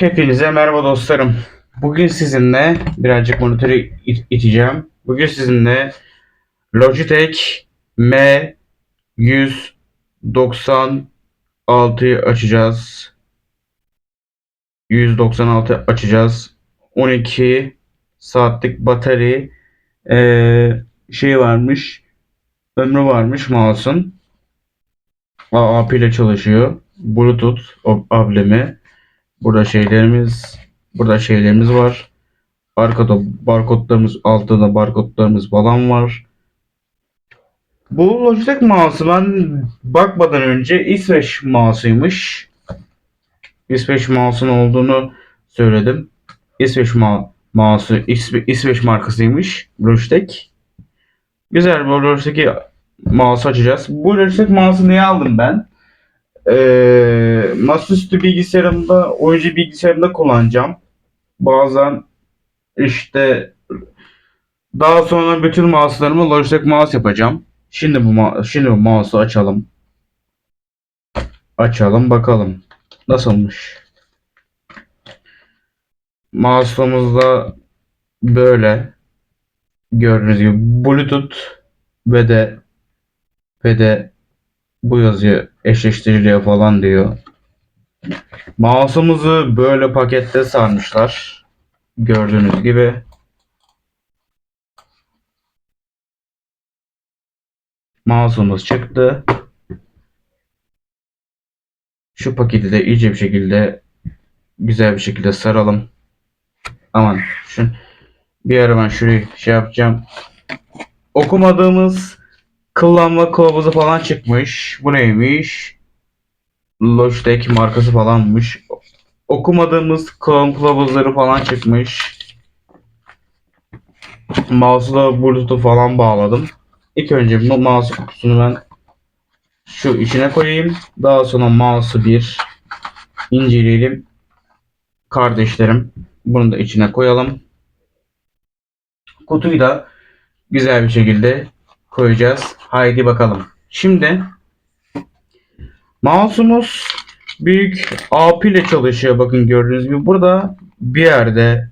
Hepinize merhaba dostlarım. Bugün sizinle birazcık monitörü it- iteceğim. Bugün sizinle Logitech M196'yı açacağız. 196 açacağız. 12 saatlik batarya eee, şey varmış. Ömrü varmış mouse'un. AAP ile çalışıyor. Bluetooth ablemi. Burada şeylerimiz, burada şeylerimiz var. Arkada barkodlarımız, altında barkodlarımız falan var. Bu Logitech mouse'u ben bakmadan önce İsveç mouse'uymuş. İsveç mouse'un olduğunu söyledim. İsveç ma- mouse'u İsve- İsveç markasıymış Logitech. Güzel bu Logitech'i mouse açacağız. Bu Logitech mouse'u niye aldım ben? Ee, masaüstü bilgisayarımda, oyuncu bilgisayarımda kullanacağım. Bazen işte daha sonra bütün mouse'larımı Logitech mouse yapacağım. Şimdi bu şimdi bu mouse'u açalım. Açalım bakalım. Nasılmış? Mouse'umuzda böyle gördüğünüz gibi Bluetooth ve de ve de bu yazıyor eşleştiriliyor falan diyor. Mouse'umuzu böyle pakette sarmışlar. Gördüğünüz gibi. Mouse'umuz çıktı. Şu paketi de iyice bir şekilde güzel bir şekilde saralım. Aman şu bir ara ben şurayı şey yapacağım. Okumadığımız kullanma kılavuzu falan çıkmış. Bu neymiş? Logitech markası falanmış. Okumadığımız kullanım kılavuzları falan çıkmış. Mouse'u da Bluetooth falan bağladım. İlk önce bu mouse kutusunu ben şu içine koyayım. Daha sonra mouse'u bir inceleyelim. Kardeşlerim bunu da içine koyalım. Kutuyu da güzel bir şekilde koyacağız. Haydi bakalım. Şimdi mouse'umuz büyük AP ile çalışıyor. Bakın gördüğünüz gibi burada bir yerde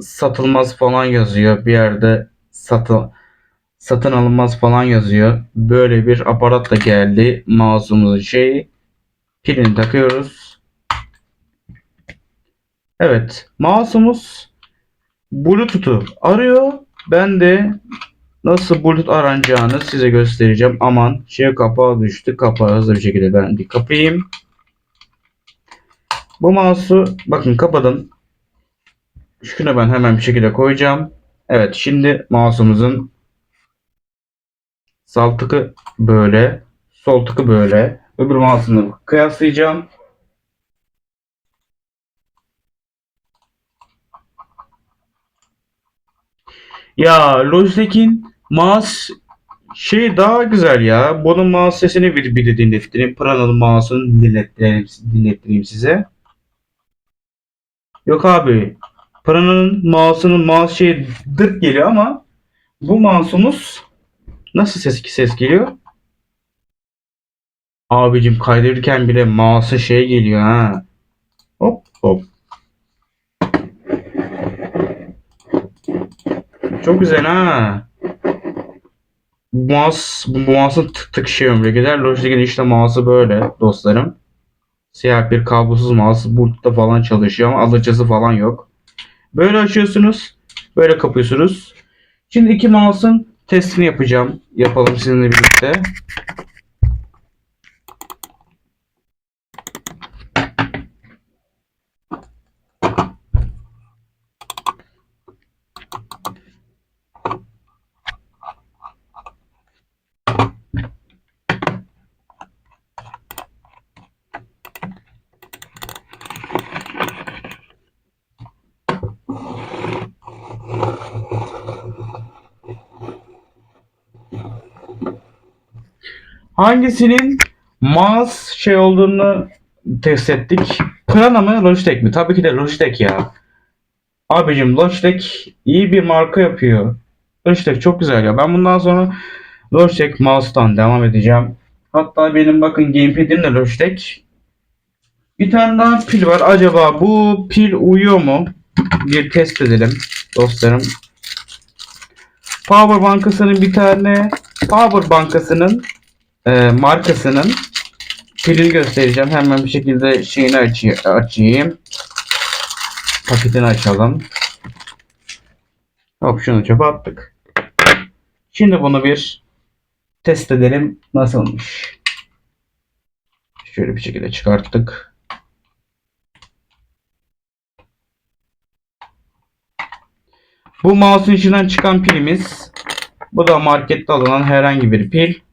satılmaz falan yazıyor. Bir yerde satı, satın alınmaz falan yazıyor. Böyle bir aparat da geldi. Mouse'umuzun şeyi. Pilini takıyoruz. Evet. Mouse'umuz Bluetooth'u arıyor. Ben de nasıl Bluetooth aranacağını size göstereceğim. Aman şey kapağı düştü. Kapağı hızlı bir şekilde ben bir kapayım. Bu mouse'u bakın kapadım. Şunu ben hemen bir şekilde koyacağım. Evet şimdi mouse'umuzun sağ tıkı böyle, sol tıkı böyle. Öbür mouse'unu kıyaslayacağım. Ya Logitech'in mouse şey daha güzel ya. Bunun mouse sesini bir, bir dinlettireyim. Prana'nın mouse'unu dinlettireyim, dinlettireyim size. Yok abi. Prana'nın mouse'unun mouse şey dırt geliyor ama bu mouse'umuz nasıl ses ses geliyor? Abicim kaydırırken bile mouse'a şey geliyor ha. Hop hop. Çok güzel ha. Bu mouse, bu mouse'un tık tık şey ömrü gider. Logitech'in işte mouse'u böyle dostlarım. Siyah bir kablosuz mouse. Bluetooth'ta falan çalışıyor ama alıcısı falan yok. Böyle açıyorsunuz. Böyle kapıyorsunuz. Şimdi iki mouse'un testini yapacağım. Yapalım sizinle birlikte. Hangisinin mouse şey olduğunu test ettik. Prana mı Logitech mi? Tabii ki de Logitech ya. Abicim Logitech iyi bir marka yapıyor. Logitech çok güzel ya. Ben bundan sonra Logitech mouse'tan devam edeceğim. Hatta benim bakın gamepad'im de Logitech. Bir tane daha pil var. Acaba bu pil uyuyor mu? Bir test edelim dostlarım. Power Bankası'nın bir tane Power Bankası'nın e, markasının pilini göstereceğim. Hemen bir şekilde şeyini açayım. Paketini açalım. Hop şunu çöpe attık. Şimdi bunu bir test edelim. Nasılmış? Şöyle bir şekilde çıkarttık. Bu mouse'un içinden çıkan pilimiz. Bu da markette alınan herhangi bir pil.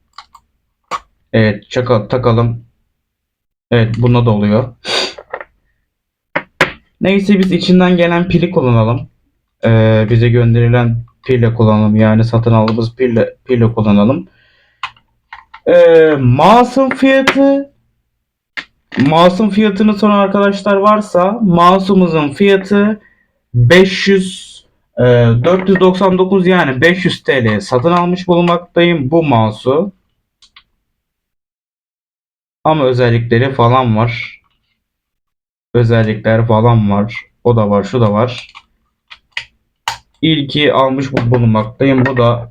Evet çakal takalım. Evet bunda da oluyor. Neyse biz içinden gelen pili kullanalım. Ee, bize gönderilen pille kullanalım. Yani satın aldığımız pille, pille kullanalım. Ee, mouse'un fiyatı mouse'un fiyatını soran arkadaşlar varsa mouse'umuzun fiyatı 500 e, 499 yani 500 TL satın almış bulunmaktayım bu mouse'u. Ama özellikleri falan var. Özellikler falan var. O da var, şu da var. İlki almış bu- bulunmaktayım. Bu da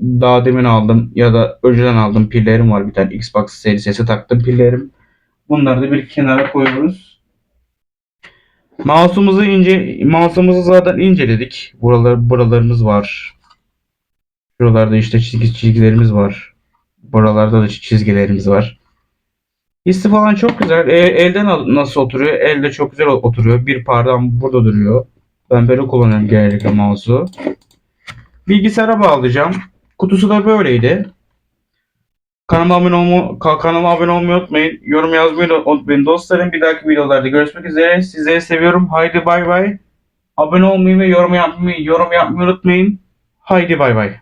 daha demin aldım ya da önceden aldım pillerim var bir tane Xbox serisi taktım pillerim. Bunları da bir kenara koyuyoruz. Mouse'umuzu ince mouse'umuzu zaten inceledik. Buralar buralarımız var. Şuralarda işte çizgi çizgilerimiz var. Buralarda da çizgilerimiz var. Hissi falan çok güzel. E, elden nasıl oturuyor? Elde çok güzel oturuyor. Bir parmağım burada duruyor. Ben böyle kullanıyorum genellikle mouse'u. Bilgisayara bağlayacağım. Kutusu da böyleydi. Kanalıma abone, olma, ka- kanalıma abone olmayı unutmayın. Yorum yazmayı unutmayın dostlarım. Bir dahaki videolarda görüşmek üzere. Sizleri seviyorum. Haydi bay bay. Abone olmayı ve yorum yapmayı, yorum yapmayı unutmayın. Haydi bay bay.